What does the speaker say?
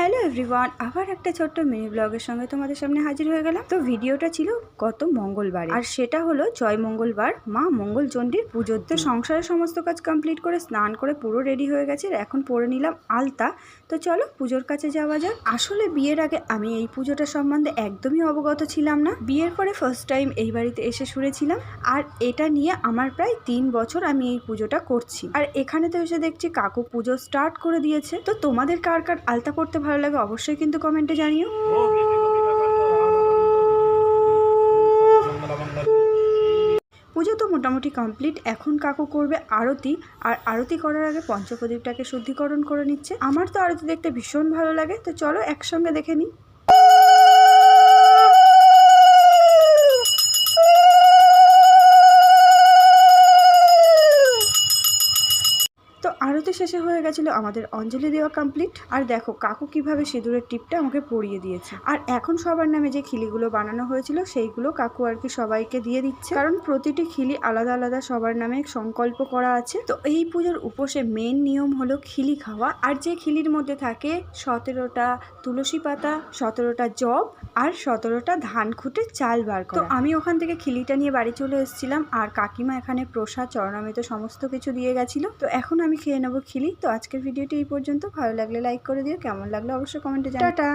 Hello everyone, আবার একটা ছোট্ট মিনি ব্লগের সঙ্গে তোমাদের সামনে হাজির হয়ে গেলাম। তো ভিডিওটা ছিল গত মঙ্গলবার। আর সেটা হলো জয় মঙ্গলবার, মা মঙ্গল চণ্ডীর পুজোর তো সংসারের সমস্ত কাজ কমপ্লিট করে, স্নান করে পুরো রেডি হয়ে গেছে এখন পরে নিলাম আলতা। তো চলো পুজোর কাছে যাওয়া যাক। আসলে বিয়ের আগে আমি এই পুজোটা সম্বন্ধে একদমই অবগত ছিলাম না। বিয়ের পরে ফার্স্ট টাইম এই বাড়িতে এসে শুনেছিলাম। আর এটা নিয়ে আমার প্রায় তিন বছর আমি এই পুজোটা করছি। আর এখানে তো এসে দেখছি কাকু পুজো স্টার্ট করে দিয়েছে। তো তোমাদের কার কার আলতা করতে ভালো লাগে অবশ্যই কিন্তু কমেন্টে জানিও। পুজো তো মোটামুটি কমপ্লিট এখন কাকু করবে আরতি, আর আরতি করার আগে পঞ্চপ্রদীপটাকে শুদ্ধিকরণ করে নিচ্ছে। আমার তো আরতি দেখতে ভীষণ ভালো লাগে, তো চলো একসঙ্গে দেখে নিই। আরতি শেষে হয়ে গেছিল আমাদের অঞ্জলি দেওয়া কমপ্লিট আর দেখো, কাকু কীভাবে সিঁদুরের টিপটা আমাকে পরিয়ে দিয়েছে। আর এখন সবার নামে যে খিলিগুলো বানানো হয়েছিল, সেইগুলো কাকু আর কি সবাইকে দিয়ে দিচ্ছে। কারণ প্রতিটি খিলি আলাদা আলাদা, সবার নামে সংকল্প করা আছে। তো এই পুজোর উপসে মেন নিয়ম হলো খিলি খাওয়া। আর যে খিলির মধ্যে থাকে সতেরোটা তুলসী পাতা, সতেরোটা জব আর সতেরোটা ধান খুঁটে চাল বার করা। তো আমি ওখান থেকে খিলিটা নিয়ে বাড়ি চলে এসেছিলাম। আর কাকিমা এখানে প্রসাদ, চরণামৃত সমস্ত কিছু দিয়ে গেছিল। তো এখন আমি খেয়ে নেব খিলি। তো আজকের ভিডিওটি এই পর্যন্ত। ভালো লাগলে লাইক করে দিও। কেমন লাগল অবশ্যই কমেন্টে টাটা।